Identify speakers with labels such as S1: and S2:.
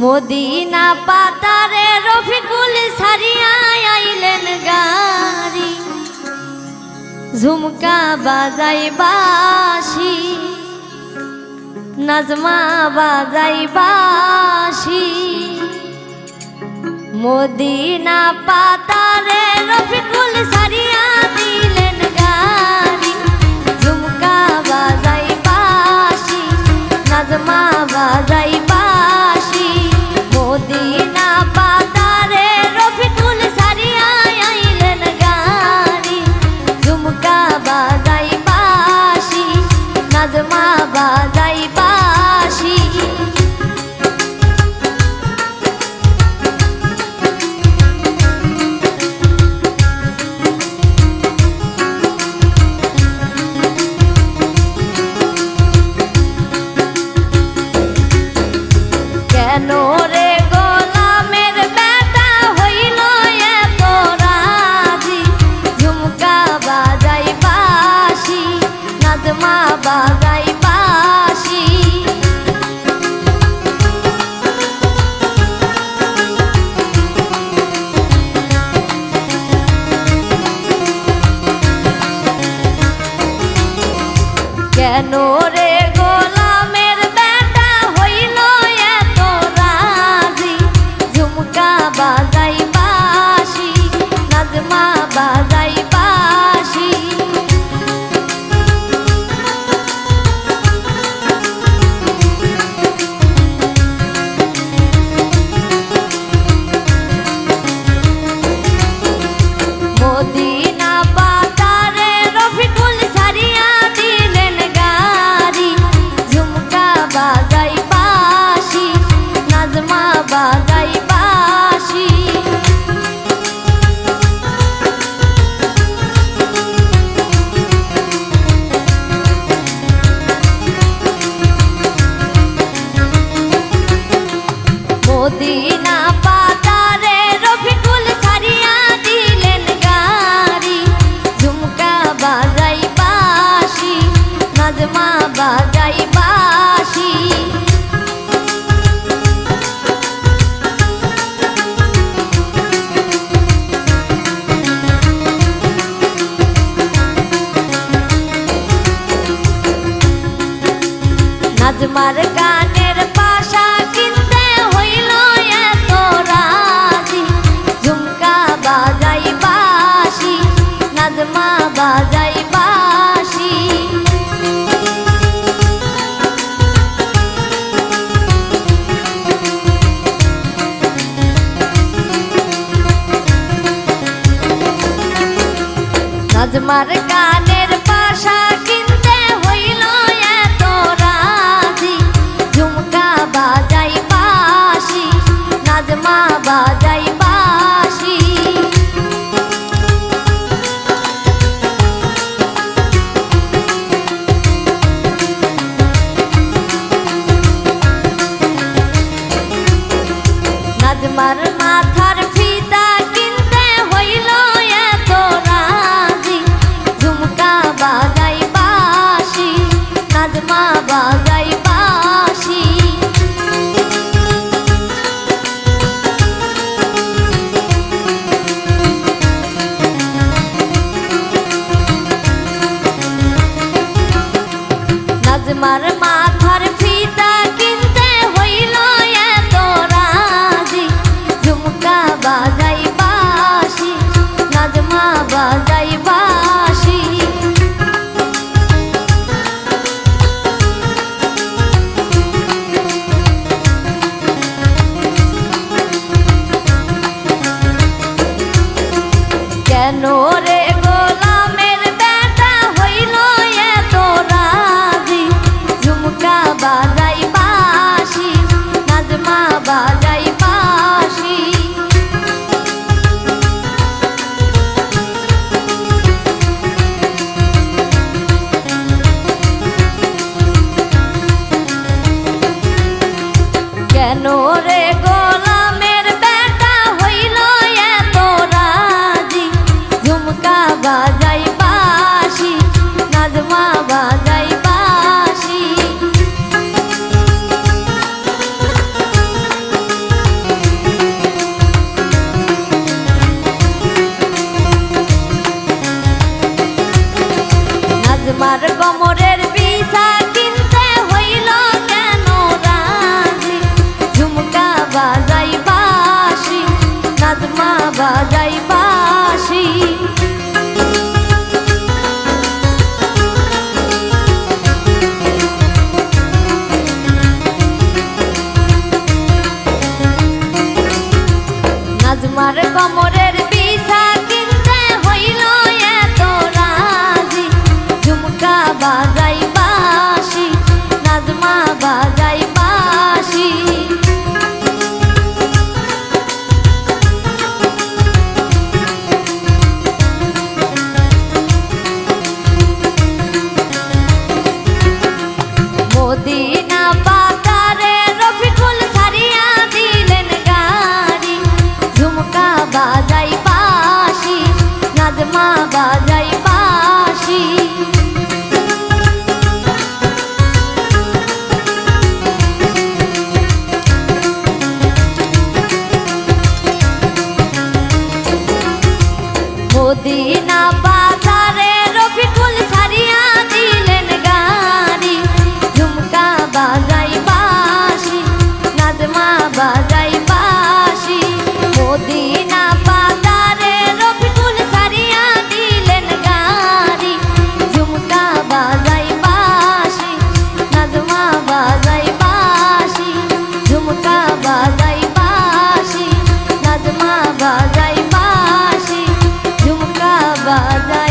S1: Medina পাতারে রফিকুল সারিয়া আইলেন গাড়ি। ঝুমকা বাজাই বাসি নাজমা বাজাই বাসি মদিনা পাতারে রফিকুল সারিয়া acaba নাজমার গানের পাশা কিনতে হইল এত রাজি। ঝুমকা বাজাই বাসি নাজমা বাজাই বাসি নাজমার গানের পাশা মাথার মাথার baba বাজাই পাশে ঝুমকা বাজা